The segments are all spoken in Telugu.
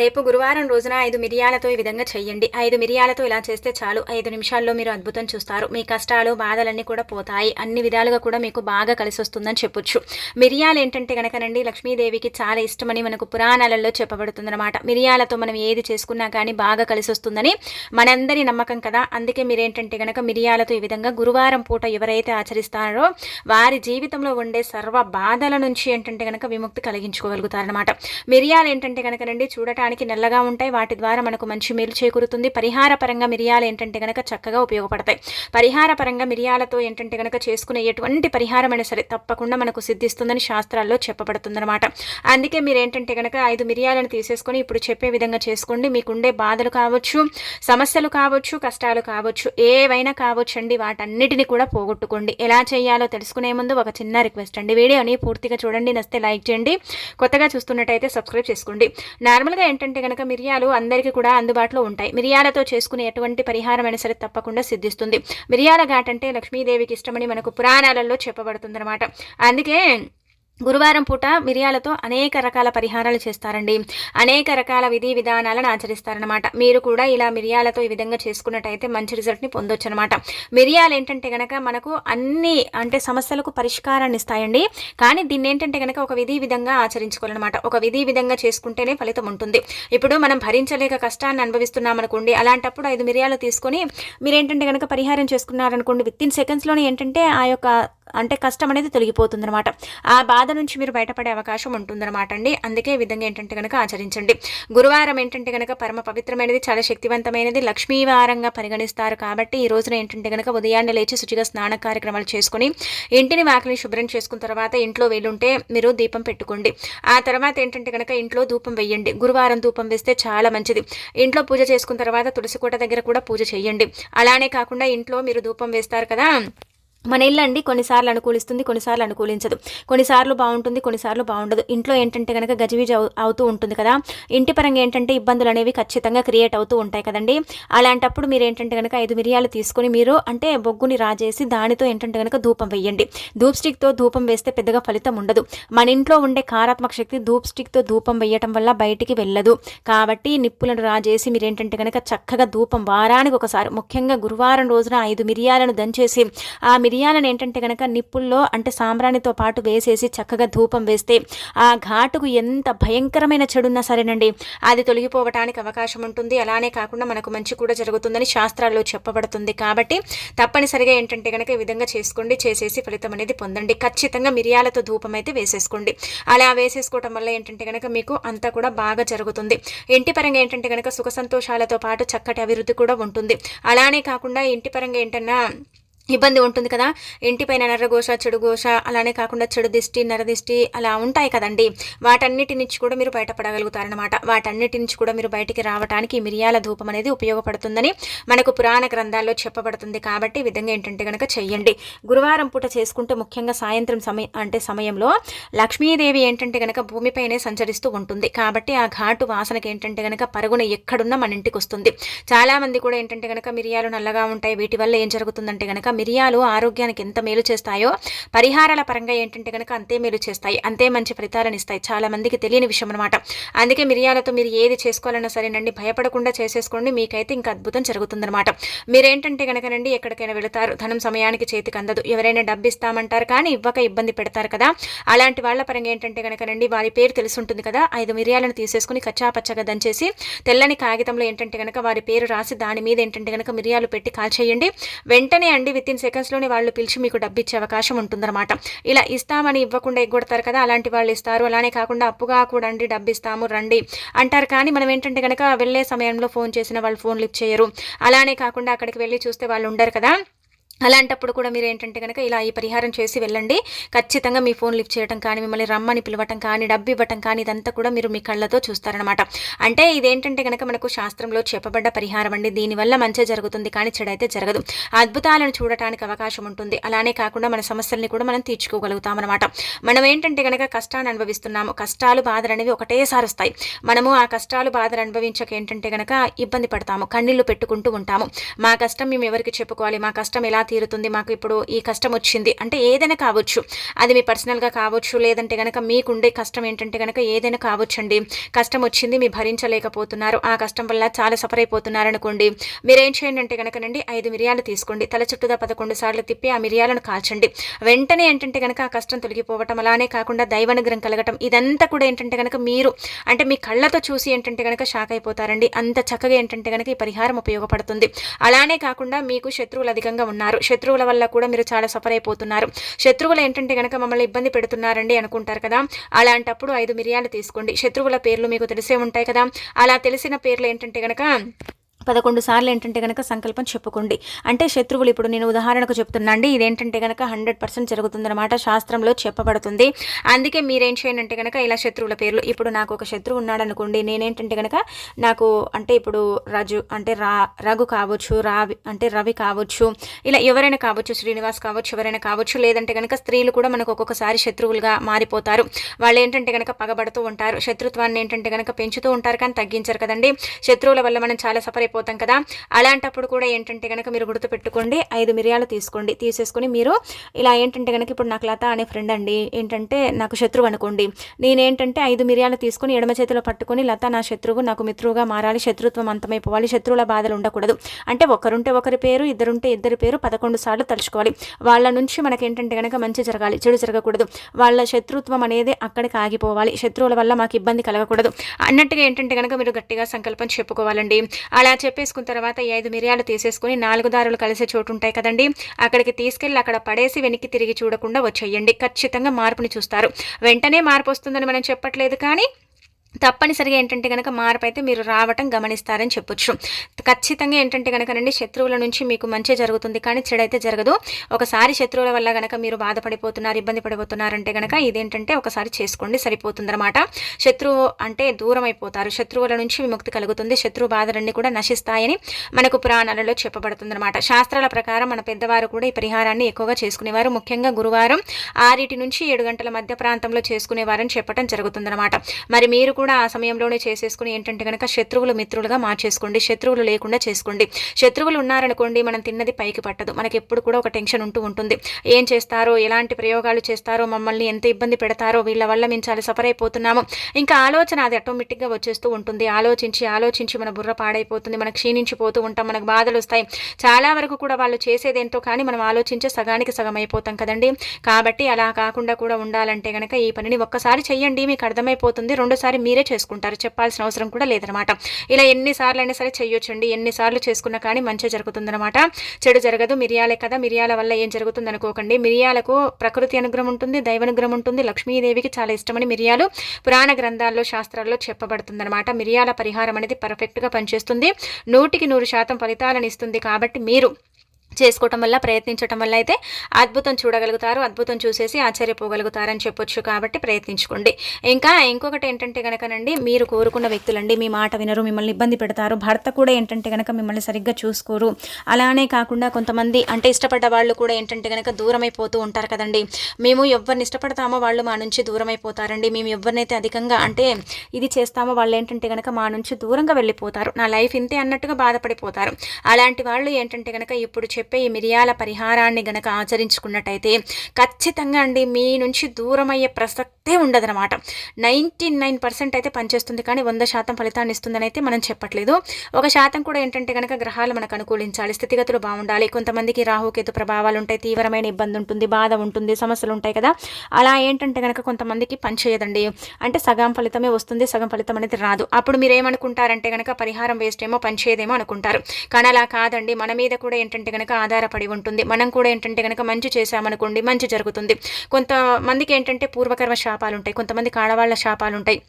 రేపు గురువారం రోజున ఐదు మిరియాలతో ఈ విధంగా చేయండి. ఐదు మిరియాలతో ఇలా చేస్తే చాలు. ఐదు నిమిషాల్లో మీరు అద్భుతం చూస్తారు. మీ కష్టాలు బాధలన్నీ కూడా పోతాయి. అన్ని విధాలుగా కూడా మీకు బాగా కలిసి వస్తుందని చెప్పొచ్చు. మిరియాలు ఏంటంటే కనుకనండి లక్ష్మీదేవికి చాలా ఇష్టమని మనకు పురాణాలలో చెప్పబడుతుందన్నమాట. మిరియాలతో మనం ఏది చేసుకున్నా కానీ బాగా కలిసి వస్తుందని మనందరి నమ్మకం కదా. అందుకే మీరేంటంటే కనుక మిరియాలతో ఈ విధంగా గురువారం పూట ఎవరైతే ఆచరిస్తారో వారి జీవితంలో ఉండే సర్వ బాధల నుంచి ఏంటంటే కనుక విముక్తి కలిగించుకోగలుగుతారనమాట మిరియాలు ఏంటంటే కనుకనండి చూడటానికి నల్లగా ఉంటాయి. వాటి ద్వారా మనకు మంచి మేలు చేకూరుతుంది. పరిహార పరంగా మిరియాలు ఏంటంటే కనుక చక్కగా ఉపయోగపడతాయి. పరిహార పరంగా మిరియాలతో ఏంటంటే కనుక చేసుకునే ఎటువంటి పరిహారమైనా సరే తప్పకుండా మనకు సిద్ధిస్తుందని శాస్త్రాల్లో చెప్పబడుతుందన్నమాట. అందుకే మీరు ఏంటంటే కనుక ఐదు మిరియాలను తీసేసుకొని ఇప్పుడు చెప్పే విధంగా చేసుకోండి. మీకుండే బాధలు కావచ్చు సమస్యలు కావచ్చు కష్టాలు కావచ్చు ఏవైనా కావచ్చు అండి వాటన్నిటిని కూడా పోగొట్టుకోండి. ఎలా చేయాలో తెలుసుకునే ముందు ఒక చిన్న రిక్వెస్ట్ అండి. వీడియోని పూర్తిగా చూడండి. నస్తే లైక్ చేయండి. కొత్తగా చూస్తున్నట్టయితే సబ్స్క్రైబ్ చేసుకోండి. నార్మల్గా ఏంటంటే కనుక మిరియాలు అందరికీ కూడా అందుబాటులో ఉంటాయి. మిరియాలతో చేసుకునే ఎటువంటి పరిహారం అయినా సరే తప్పకుండా సిద్ధిస్తుంది. మిరియాల ఘాట్ అంటే లక్ష్మీదేవికి ఇష్టమని మనకు పురాణాలలో చెప్పబడుతుందన్నమాట. అందుకే గురువారం పూట మిరియాలతో అనేక రకాల పరిహారాలు చేస్తారండి. అనేక రకాల విధి విధానాలను ఆచరిస్తారనమాట మీరు కూడా ఇలా మిరియాలతో ఈ విధంగా చేసుకున్నట్టయితే మంచి రిజల్ట్ని పొందొచ్చు అనమాట మిరియాలు ఏంటంటే కనుక మనకు అన్ని అంటే సమస్యలకు పరిష్కారాన్ని ఇస్తాయండి. కానీ దీన్ని ఏంటంటే కనుక ఒక విధి విధంగా ఆచరించుకోవాలన్నమాట. ఒక విధి విధంగా చేసుకుంటేనే ఫలితం ఉంటుంది. ఇప్పుడు మనం భరించలేక కష్టాన్ని అనుభవిస్తున్నాం అనుకోండి అలాంటప్పుడు ఐదు మిరియాలు తీసుకొని మీరేంటంటే కనుక పరిహారం చేసుకున్నారనుకోండి విత్ ఇన్ సెకండ్స్లోనే ఏంటంటే ఆ యొక్క అంటే కష్టం అనేది తొలగిపోతుంది అనమాట ఆ బాధ నుంచి మీరు బయటపడే అవకాశం ఉంటుందన్నమాట అండి. అందుకే విధంగా ఏంటంటే కనుక ఆచరించండి. గురువారం ఏంటంటే కనుక పరమ పవిత్రమైనది చాలా శక్తివంతమైనది లక్ష్మీవారంగా పరిగణిస్తారు కాబట్టి ఈ రోజున ఏంటంటే కనుక ఉదయాన్నే లేచి శుచిగా స్నాన కార్యక్రమాలు చేసుకుని ఇంటిని వాకిలి శుభ్రం చేసుకున్న తర్వాత ఇంట్లో వీలుంటే మీరు దీపం పెట్టుకోండి. ఆ తర్వాత ఏంటంటే కనుక ఇంట్లో ధూపం వేయండి గురువారం ధూపం వేస్తే చాలా మంచిది. ఇంట్లో పూజ చేసుకున్న తర్వాత తులసి కోట దగ్గర కూడా పూజ చేయండి. అలానే కాకుండా ఇంట్లో మీరు ధూపం వేస్తారు కదా? మన ఇల్లు అండి కొన్నిసార్లు అనుకూలిస్తుంది కొన్నిసార్లు అనుకూలించదు. కొన్నిసార్లు బాగుంటుంది కొన్నిసార్లు బాగుండదు. ఇంట్లో ఏంటంటే కనుక గజిబిజి అవుతూ ఉంటుంది కదా. ఇంటి పరంగా ఏంటంటే ఇబ్బందులు అనేవి ఖచ్చితంగా క్రియేట్ అవుతూ ఉంటాయి కదండి. అలాంటప్పుడు మీరు ఏంటంటే కనుక ఐదు మిరియాలు తీసుకొని మీరు అంటే బొగ్గుని రాజేసి దానితో ఏంటంటే కనుక ధూపం వేయండి ధూప్ స్టిక్తో ధూపం వేస్తే పెద్దగా ఫలితం ఉండదు. మన ఇంట్లో ఉండే కారాత్మక శక్తి ధూప్ స్టిక్తో ధూపం వేయటం వల్ల బయటికి వెళ్ళదు. కాబట్టి నిప్పులను రాజేసి మీరు ఏంటంటే కనుక చక్కగా ధూపం వారానికి ఒకసారి ముఖ్యంగా గురువారం రోజున ఐదు మిరియాలను దంచేసి ఆ మిరియాలను ఏంటంటే కనుక నిప్పుల్లో అంటే సాంబ్రాణితో పాటు వేసేసి చక్కగా ధూపం వేస్తే ఆ ఘాటుకు ఎంత భయంకరమైన చెడున్నా సరేనండి. అది తొలగిపోవటానికి అవకాశం ఉంటుంది. అలానే కాకుండా మనకు మంచి కూడా జరుగుతుందని శాస్త్రాల్లో చెప్పబడుతుంది. కాబట్టి తప్పనిసరిగా ఏంటంటే కనుక ఈ విధంగా చేసుకోండి. చేసేసి ఫలితం అనేది పొందండి. ఖచ్చితంగా మిరియాలతో ధూపం అయితే వేసేసుకోండి. అలా వేసేసుకోవటం వల్ల ఏంటంటే కనుక మీకు అంతా కూడా బాగా జరుగుతుంది. ఇంటి పరంగా ఏంటంటే కనుక సుఖ సంతోషాలతో పాటు చక్కటి అభివృద్ధి కూడా ఉంటుంది. అలానే కాకుండా ఇంటి పరంగా ఏంటన్నా ఇబ్బంది ఉంటుంది కదా. ఇంటిపైన నర్రఘోష చెడు ఘోష అలానే కాకుండా చెడు దిష్టి నరదిష్టి అలా ఉంటాయి కదండి. వాటన్నిటి నుంచి కూడా మీరు బయటపడగలుగుతారనమాట వాటన్నిటి నుంచి కూడా మీరు బయటికి రావడానికి మిరియాల ధూపం అనేది ఉపయోగపడుతుందని మనకు పురాణ గ్రంథాల్లో చెప్పబడుతుంది. కాబట్టి ఈ విధంగా ఏంటంటే కనుక చెయ్యండి. గురువారం పూట చేసుకుంటే ముఖ్యంగా సాయంత్రం సమయం అంటే సమయంలో లక్ష్మీదేవి ఏంటంటే కనుక భూమిపైనే సంచరిస్తూ ఉంటుంది. కాబట్టి ఆ ఘాటు వాసనకి ఏంటంటే కనుక పరుగున ఎక్కడున్నా మన ఇంటికి వస్తుంది. చాలామంది కూడా ఏంటంటే కనుక మిరియాలు నల్లగా ఉంటాయి. వీటి వల్ల ఏం జరుగుతుందంటే కనుక మిరియాలు ఆరోగ్యానికి ఎంత మేలు చేస్తాయో పరిహారాల పరంగా ఏంటంటే కనుక అంతే మేలు చేస్తాయి అంతే మంచి ఫలితాలను ఇస్తాయి. చాలా మందికి తెలియని విషయం అనమాట అందుకే మిరియాలతో మీరు ఏది చేసుకోవాలన్నా సరేనండి భయపడకుండా చేసేసుకోండి మీకైతే ఇంకా అద్భుతం జరుగుతుందన్నమాట. మీరేంటంటే కనుకనండి ఎక్కడికైనా వెళతారు ధనం సమయానికి చేతికి అందదు. ఎవరైనా డబ్బు ఇస్తామంటారు కానీ ఇవ్వక ఇబ్బంది పెడతారు కదా. అలాంటి వాళ్ళ పరంగా ఏంటంటే కనుకనండి వారి పేరు తెలిసి ఉంటుంది కదా. ఐదు మిరియాలను తీసేసుకుని కచ్చాపచ్చగా దంచేసి తెల్లని కాగితంలో ఏంటంటే కనుక వారి పేరు రాసి దాని మీద ఏంటంటే కనుక మిరియాలు పెట్టి కాల్చేయండి. వెంటనే అండి విత్ ఇన్ సెకండ్స్లోనే వాళ్ళు పిలిచి మీకు డబ్బు ఇచ్చే అవకాశం ఉంటుందన్నమాట. ఇలా ఇస్తామని ఇవ్వకుండా ఎగ్గొడతారు కదా అలాంటి వాళ్ళు ఇస్తారు. అలానే కాకుండా అప్పుగా కూడా అండి డబ్బు ఇస్తాము రండి అంటారు. కానీ మనం ఏంటంటే కనుక వెళ్ళే సమయంలో ఫోన్ చేసిన వాళ్ళు ఫోన్ లిఫ్ట్ చేయరు అలానే కాకుండా అక్కడికి వెళ్ళి చూస్తే వాళ్ళు ఉండరు కదా. అలాంటప్పుడు కూడా మీరు ఏంటంటే కనుక ఇలా ఈ పరిహారం చేసి వెళ్ళండి. ఖచ్చితంగా మీ ఫోన్ లిఫ్ట్ చేయడం కానీ మిమ్మల్ని రమ్మని పిలవటం కానీ డబ్బు ఇవ్వటం కానీ ఇదంతా కూడా మీరు మీ కళ్ళతో చూస్తారనమాట అంటే ఇదేంటంటే కనుక మనకు శాస్త్రంలో చెప్పబడ్డ పరిహారం అండి. దీనివల్ల మంచి జరుగుతుంది కానీ చెడైతే జరగదు. అద్భుతాలను చూడటానికి అవకాశం ఉంటుంది. అలానే కాకుండా మన సమస్యల్ని కూడా మనం తీర్చుకోగలుగుతాం అనమాట మనం ఏంటంటే కనుక కష్టాన్ని అనుభవిస్తున్నాము. కష్టాలు బాధలు అనేవి ఒకటేసారి వస్తాయి. మనము ఆ కష్టాలు బాధలు అనుభవించక ఏంటంటే కనుక ఇబ్బంది పడతాము. కన్నీళ్ళు పెట్టుకుంటూ ఉంటాము. మా కష్టం మేము ఎవరికి చెప్పుకోవాలి? మా కష్టం ఎలా తీరుతుంది. మాకు ఇప్పుడు ఈ కష్టం వచ్చింది. అంటే ఏదైనా కావచ్చు. అది మీ పర్సనల్గా కావచ్చు. లేదంటే కనుక మీకుండే కష్టం ఏంటంటే కనుక ఏదైనా కావచ్చండి. కష్టం వచ్చింది మీ భరించలేకపోతున్నారు. ఆ కష్టం వల్ల చాలా సఫర్ అయిపోతున్నారు అనుకోండి మీరేం చేయండి అంటే కనుకనండి ఐదు మిరియాలు తీసుకోండి. తల చుట్టూదా పదకొండు సార్లు తిప్పి ఆ మిరియాలను కాల్చండి. వెంటనే ఏంటంటే కనుక ఆ కష్టం తొలగిపోవటం అలానే కాకుండా దైవానుగ్రహం కలగటం ఇదంతా కూడా ఏంటంటే కనుక మీరు అంటే మీ కళ్ళతో చూసి ఏంటంటే కనుక షాక్ అయిపోతారండి. అంత చక్కగా ఏంటంటే కనుక ఈ పరిహారం ఉపయోగపడుతుంది. అలానే కాకుండా మీకు శత్రువులు అధికంగా ఉన్నారు. శత్రువుల వల్ల కూడా మీరు చాలా సఫర్ అయిపోతున్నారు. శత్రువులు ఏంటంటే కనుక మమ్మల్ని ఇబ్బంది పెడుతున్నారండి అనుకుంటారు కదా. అలాంటప్పుడు ఐదు మిరియాలు తీసుకోండి. శత్రువుల పేర్లు మీకు తెలిసే ఉంటాయి కదా. అలా తెలిసిన పేర్లు ఏంటంటే కనుక పదకొండు సార్లు ఏంటంటే కనుక సంకల్పం చెప్పుకోండి. అంటే శత్రువులు ఇప్పుడు నేను ఉదాహరణకు చెప్తున్నాండి ఇదేంటంటే కనుక హండ్రెడ్ పర్సెంట్ జరుగుతుందన్నమాట శాస్త్రంలో చెప్పబడుతుంది. అందుకే మీరేం చేయనంటే కనుక ఇలా శత్రువుల పేర్లు ఇప్పుడు నాకు ఒక శత్రువు ఉన్నాడు అనుకోండి నేనేంటంటే కనుక నాకు అంటే ఇప్పుడు రజు అంటే రా రఘు కావచ్చు రావి అంటే రవి కావచ్చు ఇలా ఎవరైనా కావచ్చు శ్రీనివాస్ కావచ్చు ఎవరైనా కావచ్చు లేదంటే కనుక స్త్రీలు కూడా మనకు ఒక్కొక్కసారి శత్రువులుగా మారిపోతారు. వాళ్ళు ఏంటంటే కనుక పగబడుతూ ఉంటారు శత్రుత్వాన్ని ఏంటంటే కనుక పెంచుతూ ఉంటారు కానీ తగ్గించరు కదండి. శత్రువుల వల్ల మనం చాలా సఫర్ అయిపోతాం కదా. అలాంటప్పుడు కూడా ఏంటంటే కనుక మీరు గుర్తుపెట్టుకోండి ఐదు మిరియాలు తీసుకోండి. తీసేసుకుని మీరు ఇలా ఏంటంటే కనుక ఇప్పుడు నాకు లత అనే ఫ్రెండ్ అండి ఏంటంటే నాకు శత్రువు అనుకోండి. నేనేంటంటే ఐదు మిరియాలు తీసుకొని ఎడమ చేతిలో పట్టుకుని లత నా శత్రువు నాకు మిత్రువుగా మారాలి శత్రుత్వం అంతమైపోవాలి శత్రువుల బాధలు ఉండకూడదు. అంటే ఒకరుంటే ఒకరి పేరు ఇద్దరుంటే ఇద్దరి పేరు పదకొండు సార్లు తలుచుకోవాలి. వాళ్ళ నుంచి మనకి ఏంటంటే కనుక మంచి జరగాలి చెడు జరగకూడదు. వాళ్ళ శత్రుత్వం అనేది అక్కడికి ఆగిపోవాలి శత్రువుల వల్ల మాకు ఇబ్బంది కలగకూడదు. అన్నట్టుగా ఏంటంటే కనుక మీరు గట్టిగా సంకల్పం చెప్పుకోవాలండి. అలా చెప్పేసుకున్న తర్వాత ఈ ఐదు మిరియాలు తీసేసుకుని నాలుగు దారులు కలిసే చోటు ఉంటాయి కదండి. అక్కడికి తీసుకెళ్ళి అక్కడ పడేసి వెనక్కి తిరిగి చూడకుండా వచ్చేయండి. ఖచ్చితంగా మార్పుని చూస్తారు. వెంటనే మార్పు వస్తుందని మనం చెప్పట్లేదు కానీ తప్పనిసరిగా ఏంటంటే కనుక మార్పు అయితే మీరు రావటం గమనిస్తారని చెప్పొచ్చు. ఖచ్చితంగా ఏంటంటే కనుకనండి శత్రువుల నుంచి మీకు మంచి జరుగుతుంది కానీ చెడైతే జరగదు. ఒకసారి శత్రువుల వల్ల కనుక మీరు బాధపడిపోతున్నారు ఇబ్బంది పడిపోతున్నారంటే కనుక ఇదేంటంటే ఒకసారి చేసుకోండి సరిపోతుందన్నమాట. శత్రువు అంటే దూరం అయిపోతారు శత్రువుల నుంచి విముక్తి కలుగుతుంది. శత్రు బాధలన్నీ కూడా నశిస్తాయని మనకు పురాణాలలో చెప్పబడుతుందన్నమాట. శాస్త్రాల ప్రకారం మన పెద్దవారు కూడా ఈ పరిహారాన్ని ఎక్కువగా చేసుకునేవారు. ముఖ్యంగా గురువారం ఆరిటి నుంచి ఏడు గంటల మధ్య ప్రాంతంలో చేసుకునేవారని చెప్పడం జరుగుతుందన్నమాట. మరి మీరు కూడా ఆ సమయంలోనే చేసేసుకుని ఏంటంటే కనుక శత్రువులు మిత్రులుగా మార్చేసుకోండి శత్రువులు లేకుండా చేసుకోండి. శత్రువులు ఉన్నారనుకోండి మనం తిన్నది పైకి పట్టదు. మనకి ఎప్పుడు కూడా ఒక టెన్షన్ ఉంటూ ఉంటుంది. ఏం చేస్తారో ఎలాంటి ప్రయోగాలు చేస్తారో మమ్మల్ని ఎంత ఇబ్బంది పెడతారో వీళ్ళ వల్ల మేము చాలా సఫర్ అయిపోతున్నాము. ఇంకా ఆలోచన అది ఆటోమేటిక్గా వచ్చేస్తూ ఉంటుంది. ఆలోచించి ఆలోచించి మన బుర్ర పాడైపోతుంది. మనకు క్షీణించిపోతూ ఉంటాం. మనకు బాధలు వస్తాయి. చాలా వరకు కూడా వాళ్ళు చేసేదేంటో కానీ మనం ఆలోచించే సగానికి సగం అయిపోతాం కదండి. కాబట్టి అలా కాకుండా కూడా ఉండాలంటే కనుక ఈ పనిని ఒక్కసారి చెయ్యండి. మీకు అర్థమైపోతుంది. రెండోసారి మీ చేసుకుంటారు. చెప్పాల్సిన అవసరం కూడా లేదనమాట. ఇలా ఎన్నిసార్లు అయినా సరే చేయొచ్చండి ఎన్నిసార్లు చేసుకున్నా కానీ మంచి జరుగుతుందనమాట. చెడు జరగదు. మిరియాలే కదా. మిరియాల వల్ల ఏం జరుగుతుంది అనుకోకండి. మిరియాలకు ప్రకృతి అనుగ్రహం ఉంటుంది. దైవానుగ్రహం ఉంటుంది. లక్ష్మీదేవికి చాలా ఇష్టమని మిరియాలు పురాణ గ్రంథాల్లో శాస్త్రాల్లో చెప్పబడుతుందనమాట. మిరియాల పరిహారం అనేది పర్ఫెక్ట్గా పనిచేస్తుంది. నూటికి నూరు శాతం ఫలితాలను ఇస్తుంది కాబట్టి మీరు చేసుకోవటం వల్ల ప్రయత్నించటం వల్ల అయితే అద్భుతం చూడగలుగుతారు అద్భుతం చూసేసి ఆశ్చర్యపోగలుగుతారని చెప్పొచ్చు కాబట్టి ప్రయత్నించుకోండి. ఇంకా ఇంకొకటి ఏంటంటే కనుకనండి మీరు కోరుకున్న వ్యక్తులండి మీ మాట వినరు మిమ్మల్ని ఇబ్బంది పెడతారు భర్త కూడా ఏంటంటే కనుక మిమ్మల్ని సరిగ్గా చూసుకోరు. అలానే కాకుండా కొంతమంది అంటే ఇష్టపడ్డ వాళ్ళు కూడా ఏంటంటే కనుక దూరమైపోతూ ఉంటారు కదండి. మేము ఎవరిని ఇష్టపడతామో వాళ్ళు మా నుంచి దూరమైపోతారండి. మేము ఎవరినైతే అధికంగా అంటే ఇది చేస్తామో వాళ్ళు ఏంటంటే కనుక మా నుంచి దూరంగా వెళ్ళిపోతారు. నా లైఫ్ ఇంతే అన్నట్టుగా బాధపడిపోతారు. అలాంటి వాళ్ళు ఏంటంటే కనుక ఇప్పుడు చెప్పే ఈ మిరియాల పరిహారాన్ని గనక ఆచరించుకున్నట్టయితే ఖచ్చితంగా అండి మీ నుంచి దూరం అయ్యే ప్రసక్తే ఉండదనమాట నైంటీ నైన్ పర్సెంట్ అయితే పనిచేస్తుంది కానీ వంద శాతం ఫలితాన్ని ఇస్తుందని అయితే మనం చెప్పట్లేదు. ఒక శాతం కూడా ఏంటంటే కనుక గ్రహాలు మనకు అనుకూలించాలి స్థితిగతులు బాగుండాలి. కొంతమందికి రాహుకేతు ప్రభావాలు ఉంటాయి తీవ్రమైన ఇబ్బంది ఉంటుంది బాధ ఉంటుంది సమస్యలు ఉంటాయి కదా. అలా ఏంటంటే కనుక కొంతమందికి పని చేయదండి. అంటే సగం ఫలితమే వస్తుంది సగం ఫలితం అనేది రాదు. అప్పుడు మీరు ఏమనుకుంటారంటే కనుక పరిహారం వేస్ట్ ఏమో పని చేయదేమో అనుకుంటారు. కానీ అలా కాదండి. మన మీద కూడా ఏంటంటే కనుక ఆధారపడి ఉంటుంది. మనం కూడా ఏంటంటే కనుక మంచి చేశామనుకోండి మంచి జరుగుతుంది. కొంతమందికి ఏంటంటే పూర్వకర్మ శాపాలు ఉంటాయి కొంతమందికి ఆడవాళ్ళ శాపాలు ఉంటాయి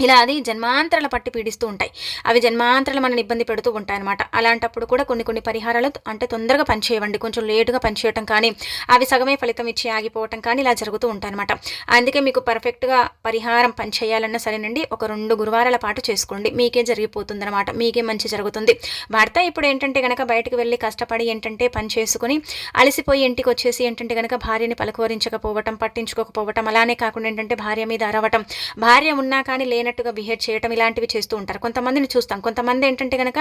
ఇలా అది జన్మాంతరాల పట్టి పీడిస్తూ ఉంటాయి. అవి జన్మాంతరాలు మనల్ని ఇబ్బంది పెడుతూ ఉంటాయి అనమాట అలాంటప్పుడు కూడా కొన్ని కొన్ని పరిహారాలు అంటే తొందరగా పనిచేయవండి. కొంచెం లేటుగా పనిచేయటం కానీ అవి సగమే ఫలితం ఇచ్చి ఆగిపోవటం కానీ ఇలా జరుగుతూ ఉంటాయి అనమాట అందుకే మీకు పర్ఫెక్ట్గా పరిహారం పనిచేయాలన్నా సరేనండి. ఒక రెండు గురువారాల పాటు చేసుకోండి. మీకే జరిగిపోతుంది అనమాట మీకే మంచి జరుగుతుంది. భర్త ఇప్పుడు ఏంటంటే కనుక బయటకు వెళ్ళి కష్టపడి ఏంటంటే పని చేసుకుని అలసిపోయి ఇంటికి వచ్చేసి ఏంటంటే కనుక భార్యని పలకరించకపోవటం పట్టించుకోకపోవటం అలానే కాకుండా ఏంటంటే భార్య మీద అరవటం. భార్య ఉన్నా కానీ లేని లేనట్టుగా బిహేవ్ చేయటం ఇలాంటివి చేస్తూ ఉంటారు. కొంతమందిని చూస్తాం. కొంతమంది ఏంటంటే కనుక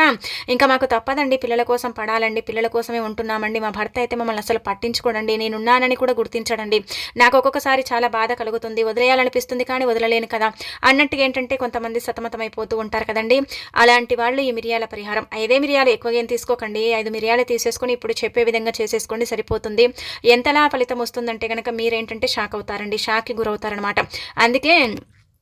ఇంకా మాకు తప్పదండి పిల్లల కోసం పడాలండి పిల్లల కోసమే ఉంటున్నామండి మా భర్త అయితే మమ్మల్ని అసలు పట్టించుకోడండి నేనున్నానని కూడా గుర్తించడండి. నాకు ఒక్కొక్కసారి చాలా బాధ కలుగుతుంది వదిలేయాలనిపిస్తుంది కానీ వదలలేను కదా అన్నట్టుగా ఏంటంటే కొంతమంది సతమతమైపోతూ ఉంటారు కదండి. అలాంటి వాళ్ళు ఈ మిరియాల పరిహారం. ఐదే మిరియాలు ఎక్కువగా ఏం తీసుకోకండి. ఐదు మిరియాలు తీసేసుకొని ఇప్పుడు చెప్పే విధంగా చేసేసుకోండి సరిపోతుంది. ఎంతలా ఫలితం వస్తుందంటే కనుక మీరేంటంటే షాక్ అవుతారండి షాక్కి గురవుతారనమాట అందుకే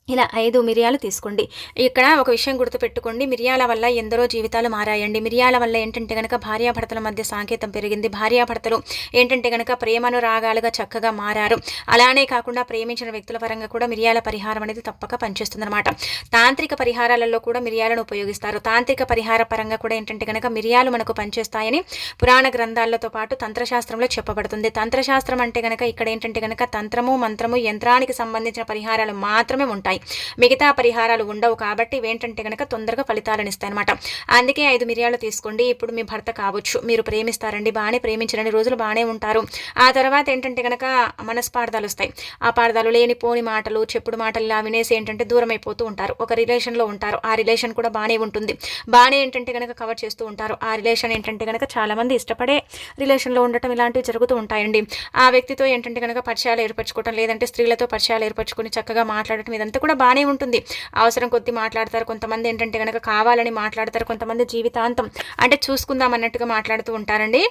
ఇలా ఐదు మిరియాలు తీసుకోండి. ఇక్కడ ఒక విషయం గుర్తుపెట్టుకోండి. మిరియాల వల్ల ఎందరో జీవితాలు మారాయండి. మిరియాల వల్ల ఏంటంటే కనుక భార్యాభర్తల మధ్య సాంకేతం పెరిగింది. భార్యాభర్తలు ఏంటంటే కనుక ప్రేమను రాగాలుగా చక్కగా మారారు. అలానే కాకుండా ప్రేమించిన వ్యక్తుల పరంగా కూడా మిరియాల పరిహారం అనేది తప్పక పనిచేస్తుందన్నమాట. తాంత్రిక పరిహారాలలో కూడా మిరియాలను ఉపయోగిస్తారు. తాంత్రిక పరిహార పరంగా కూడా ఏంటంటే కనుక మిరియాలు మనకు పనిచేస్తాయని పురాణ గ్రంథాలతో పాటు తంత్రశాస్త్రంలో చెప్పబడుతుంది. తంత్రశాస్త్రం అంటే కనుక ఇక్కడ ఏంటంటే కనుక తంత్రము మంత్రము యంత్రానికి సంబంధించిన పరిహారాలు మాత్రమే ఉంటాయి. మిగతా పరిహారాలు ఉండవు కాబట్టి ఏంటంటే కనుక తొందరగా ఫలితాలను ఇస్తాయి అనమాట అందుకే ఐదు మిరియాలు తీసుకోండి. ఇప్పుడు మీ భర్త కావచ్చు. మీరు ప్రేమిస్తారండి. బాగానే ప్రేమించరండి రోజులు బాగానే ఉంటారు. ఆ తర్వాత ఏంటంటే కనుక మనస్పార్థాలు వస్తాయి. ఆ పార్థాలు లేని పోని మాటలు చెప్పుడు మాటలు ఇలా వినేసి ఏంటంటే దూరం అయిపోతూ ఉంటారు. ఒక రిలేషన్లో ఉంటారు. ఆ రిలేషన్ కూడా బాగానే ఉంటుంది. బాగానే ఏంటంటే కనుక కవర్ చేస్తూ ఉంటారు. ఆ రిలేషన్ ఏంటంటే కనుక చాలామంది ఇష్టపడే రిలేషన్లో ఉండటం ఇలాంటివి జరుగుతూ ఉంటాయండి. ఆ వ్యక్తితో ఏంటంటే కనుక పరిచయాలు ఏర్పరచుకోవటం లేదంటే స్త్రీలతో పరిచయాలు ఏర్పరచుకుని చక్కగా మాట్లాడటం ఇదంతా కూడా బాగానే ఉంటుంది. అవసరం కొద్ది మాట్లాడతారు. కొంతమంది ఏంటంటే కనుక కావాలని మాట్లాడతారు. కొంతమంది జీవితాంతం అంటే చూసుకుందాం అన్నట్టుగా మాట్లాడుతూ ఉంటారండి.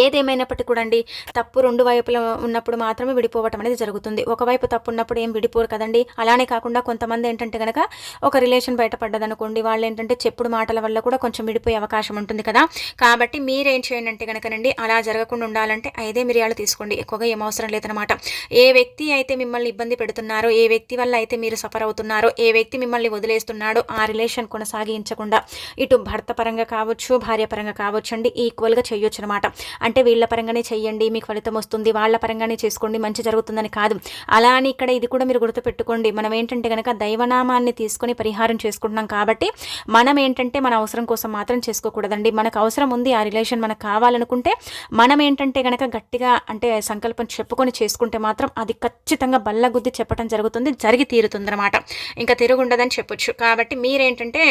ఏదేమైనప్పటికీ కూడా అండి తప్పు రెండు వైపుల ఉన్నప్పుడు మాత్రమే విడిపోవటం అనేది జరుగుతుంది. ఒకవైపు తప్పు ఉన్నప్పుడు ఏం విడిపోరు కదండి. అలానే కాకుండా కొంతమంది ఏంటంటే కనుక ఒక రిలేషన్ బయటపడ్డదనుకోండి వాళ్ళు ఏంటంటే చెప్పుడు మాటల వల్ల కూడా కొంచెం విడిపోయే అవకాశం ఉంటుంది కదా. కాబట్టి మీరేం చేయండి అంటే కనుకనండి అలా జరగకుండా ఉండాలంటే ఐదే మిరియాలు తీసుకోండి. ఎక్కువగా ఏం అవసరం లేదనమాట ఏ వ్యక్తి అయితే మిమ్మల్ని ఇబ్బంది పెడుతున్నారో ఏ వ్యక్తి వల్ల అయితే మీరు సఫర్ అవుతున్నారో ఏ వ్యక్తి మిమ్మల్ని వదిలేస్తున్నాడో ఆ రిలేషన్ కొనసాగించకుండా ఇటు భర్త పరంగా కావచ్చు భార్య పరంగా కావచ్చు అండి ఈక్వల్గా చేయొచ్చు అనమాట అంటే వీళ్ళ పరంగానే చేయండి మీకు ఫలితం వస్తుంది వాళ్ళ పరంగానే చేసుకోండి మంచి జరుగుతుందని కాదు. అలా అని ఇక్కడ ఇది కూడా మీరు గుర్తుపెట్టుకోండి. మనం ఏంటంటే కనుక దైవనామాన్ని తీసుకొని పరిహారం చేసుకుంటున్నాం కాబట్టి మనం ఏంటంటే మన అవసరం కోసం మాత్రం చేసుకోకూడదండి. మనకు అవసరం ఉంది ఆ రిలేషన్ మనకు కావాలనుకుంటే మనం ఏంటంటే కనుక గట్టిగా అంటే సంకల్పం చెప్పుకొని చేసుకుంటే మాత్రం అది ఖచ్చితంగా బల్లగుద్ది చెప్పడం జరుగుతుంది జరిగి తీరుతుంది అనమాట ఇంకా తిరుగుండదని చెప్పొచ్చు. కాబట్టి మీరేంటంటే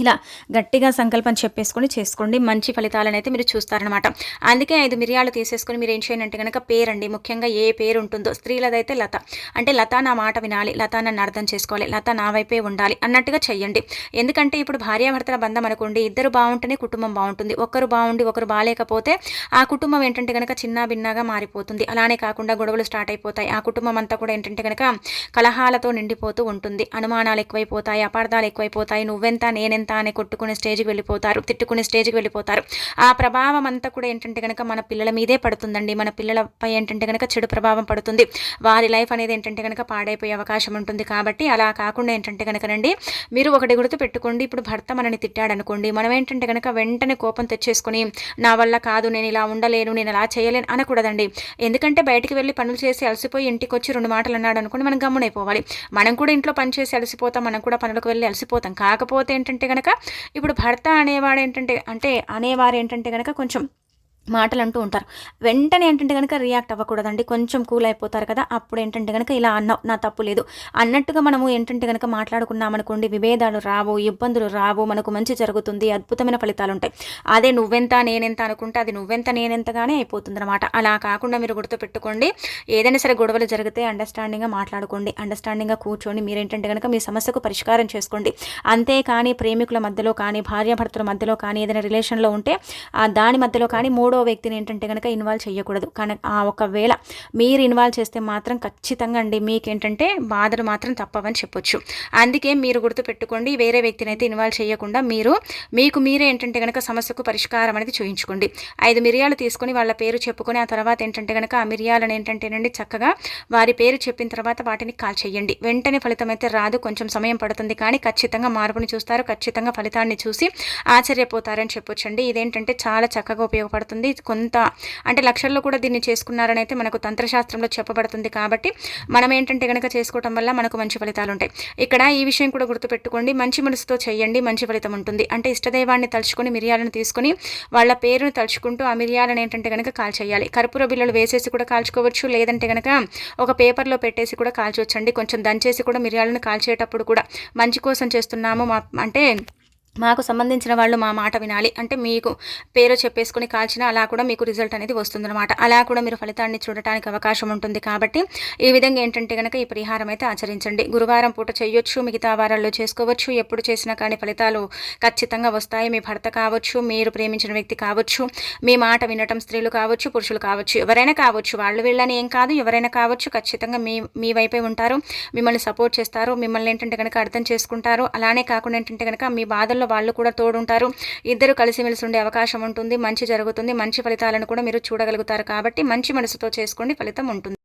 ఇలా గట్టిగా సంకల్పం చెప్పేసుకొని చేసుకోండి. మంచి ఫలితాలను అయితే మీరు చూస్తారనమాట అందుకే ఐదు మిరియాలు తీసేసుకొని మీరు ఏం చేయండి అంటే కనుక పేరండి. ముఖ్యంగా ఏ పేరు ఉంటుందో. స్త్రీలదైతే లత. అంటే లత నా మాట వినాలి. లత నన్ను అర్థం చేసుకోవాలి. లత నా వైపే ఉండాలి అన్నట్టుగా చెయ్యండి. ఎందుకంటే ఇప్పుడు భార్యాభర్తల బంధం అనుకోండి. ఇద్దరు బాగుంటేనే కుటుంబం బాగుంటుంది. ఒకరు బాగుండి ఒకరు బాగాలేకపోతే ఆ కుటుంబం ఏంటంటే కనుక చిన్న భిన్నగా మారిపోతుంది. అలానే కాకుండా గొడవలు స్టార్ట్ అయిపోతాయి. ఆ కుటుంబం అంతా కూడా ఏంటంటే కనుక కలహాలతో నిండిపోతూ ఉంటుంది. అనుమానాలు ఎక్కువైపోతాయి. అపార్థాలు ఎక్కువైపోతాయి. నువ్వెంత నేనెంత ఎంత అని కొట్టుకునే స్టేజ్కి వెళ్ళిపోతారు తిట్టుకునే స్టేజ్కి వెళ్ళిపోతారు. ఆ ప్రభావం అంతా కూడా ఏంటంటే కనుక మన పిల్లల మీదే పడుతుందండి. మన పిల్లలపై ఏంటంటే కనుక చెడు ప్రభావం పడుతుంది. వారి లైఫ్ అనేది ఏంటంటే కనుక పాడైపోయే అవకాశం ఉంటుంది కాబట్టి అలా కాకుండా ఏంటంటే కనుకనండి మీరు ఒకటి గుర్తు పెట్టుకోండి. ఇప్పుడు భర్త మనని తిట్టాడు అనుకోండి మనం ఏంటంటే కనుక వెంటనే కోపం తెచ్చేసుకొని నా వల్ల కాదు నేను ఇలా ఉండలేను నేను అలా చేయలేను అనకూడదండి. ఎందుకంటే బయటికి వెళ్ళి పనులు చేసి అలసిపోయి ఇంటికి వచ్చి రెండు మాటలు అన్నాడు అనుకోండి మనం గమ్మునైపోవాలి. మనం కూడా ఇంట్లో పని చేసి అలసిపోతాం మనం కూడా పనులకు వెళ్ళి అలసిపోతాం. కాకపోతే ఏంటంటే కనుక ఇప్పుడు భర్త అనేవాడు ఏంటంటే అంటే అనేవారు ఏంటంటే కనుక కొంచెం మాటలు అంటూ ఉంటారు. వెంటనే ఏంటంటే కనుక రియాక్ట్ అవ్వకూడదండి. కొంచెం కూల్ అయిపోతారు కదా అప్పుడు ఏంటంటే కనుక ఇలా అన్నావు నా తప్పు లేదు. అన్నట్టుగా మనము ఏంటంటే కనుక మాట్లాడుకున్నామనుకోండి విభేదాలు రావు ఇబ్బందులు రావు మనకు మంచి జరుగుతుంది అద్భుతమైన ఫలితాలు ఉంటాయి. అదే నువ్వెంత నేనెంత అనుకుంటే అది నువ్వెంత నేనెంతగానే అయిపోతుంది అనమాట అలా కాకుండా మీరు గుర్తుపెట్టుకోండి. ఏదైనా సరే గొడవలు జరిగితే అండర్స్టాండింగ్గా మాట్లాడుకోండి. అండర్స్టాండింగ్గా కూర్చొని మీరేంటంటే కనుక మీ సమస్యకు పరిష్కారం చేసుకోండి. అంతే కానీ ప్రేమికుల మధ్యలో కానీ భార్యాభర్తల మధ్యలో కానీ ఏదైనా రిలేషన్లో ఉంటే దాని మధ్యలో కానీ మూడో వ్యక్తిని ఏంటంటే కనుక ఇన్వాల్వ్ చేయకూడదు కానీ ఆ ఒకవేళ మీరు ఇన్వాల్వ్ చేస్తే మాత్రం ఖచ్చితంగా అండి మీకేంటంటే బాధలు మాత్రం తప్పవని చెప్పొచ్చు. అందుకే మీరు గుర్తుపెట్టుకోండి వేరే వ్యక్తిని అయితే ఇన్వాల్వ్ చేయకుండా మీరు మీకు మీరే ఏంటంటే కనుక సమస్యకు పరిష్కారం అనేది చూయించుకోండి. ఐదు మిరియాలు తీసుకొని వాళ్ళ పేరు చెప్పుకొని ఆ తర్వాత ఏంటంటే కనుక ఆ మిరియాలను ఏంటంటేనండి చక్కగా వారి పేరు చెప్పిన తర్వాత వాటిని కాల్ చేయండి వెంటనే ఫలితం అయితే రాదు కొంచెం సమయం పడుతుంది కానీ ఖచ్చితంగా మార్పుని చూస్తారు ఖచ్చితంగా ఫలితాన్ని చూసి ఆశ్చర్యపోతారని చెప్పొచ్చండి. ఇదేంటంటే చాలా చక్కగా ఉపయోగపడుతుంది. ఉంది. కొంత అంటే లక్షల్లో కూడా దీన్ని చేసుకున్నారని అయితే మనకు తంత్రశాస్త్రంలో చెప్పబడుతుంది కాబట్టి మనం ఏంటంటే కనుక చేసుకోవటం వల్ల మనకు మంచి ఫలితాలు ఉంటాయి. ఇక్కడ ఈ విషయం కూడా గుర్తుపెట్టుకోండి. మంచి మనసుతో చేయండి మంచి ఫలితం ఉంటుంది. అంటే ఇష్టదైవాన్ని తలుచుకొని మిరియాలను తీసుకొని వాళ్ళ పేరును తలుచుకుంటూ ఆ మిరియాలను ఏంటంటే కనుక కాల్చేయాలి. కర్పూర బిళ్ళలు వేసేసి కూడా కాల్చుకోవచ్చు. లేదంటే కనుక ఒక పేపర్లో పెట్టేసి కూడా కాల్చవచ్చండి కొంచెం దంచేసి కూడా మిరియాలను కాల్చేటప్పుడు కూడా మంచి కోసం చేస్తున్నాము మా అంటే మాకు సంబంధించిన వాళ్ళు మా మాట వినాలి. అంటే మీకు పేరు చెప్పేసుకుని కాల్చినా అలా కూడా మీకు రిజల్ట్ అనేది వస్తుందన్నమాట. అలా కూడా మీరు ఫలితాన్ని చూడటానికి అవకాశం ఉంటుంది కాబట్టి ఈ విధంగా ఏంటంటే కనుక ఈ పరిహారం అయితే ఆచరించండి. గురువారం పూట చేయొచ్చు మిగతా వారాల్లో చేసుకోవచ్చు. ఎప్పుడు చేసినా కానీ ఫలితాలు ఖచ్చితంగా వస్తాయి. మీ భర్త కావచ్చు మీరు ప్రేమించిన వ్యక్తి కావచ్చు మీ మాట వినటం స్త్రీలు కావచ్చు పురుషులు కావచ్చు ఎవరైనా కావచ్చు వాళ్ళు వీళ్ళని ఏం కాదు ఎవరైనా కావచ్చు ఖచ్చితంగా మీ మీ వైపే ఉంటారు. మిమ్మల్ని సపోర్ట్ చేస్తారు. మిమ్మల్ని ఏంటంటే కనుక అర్థం చేసుకుంటారు. అలానే కాకుండా ఏంటంటే కనుక మీ బాధలు బాధల్లో వాళ్ళు కూడా తోడుంటారు. ఇద్దరు కలిసిమెలిసి ఉండే అవకాశం ఉంటుంది. మంచి జరుగుతుంది. మంచి ఫలితాలను కూడా మీరు చూడగలుగుతారు కాబట్టి మంచి మనసుతో చేసుకోండి ఫలితం ఉంటుంది.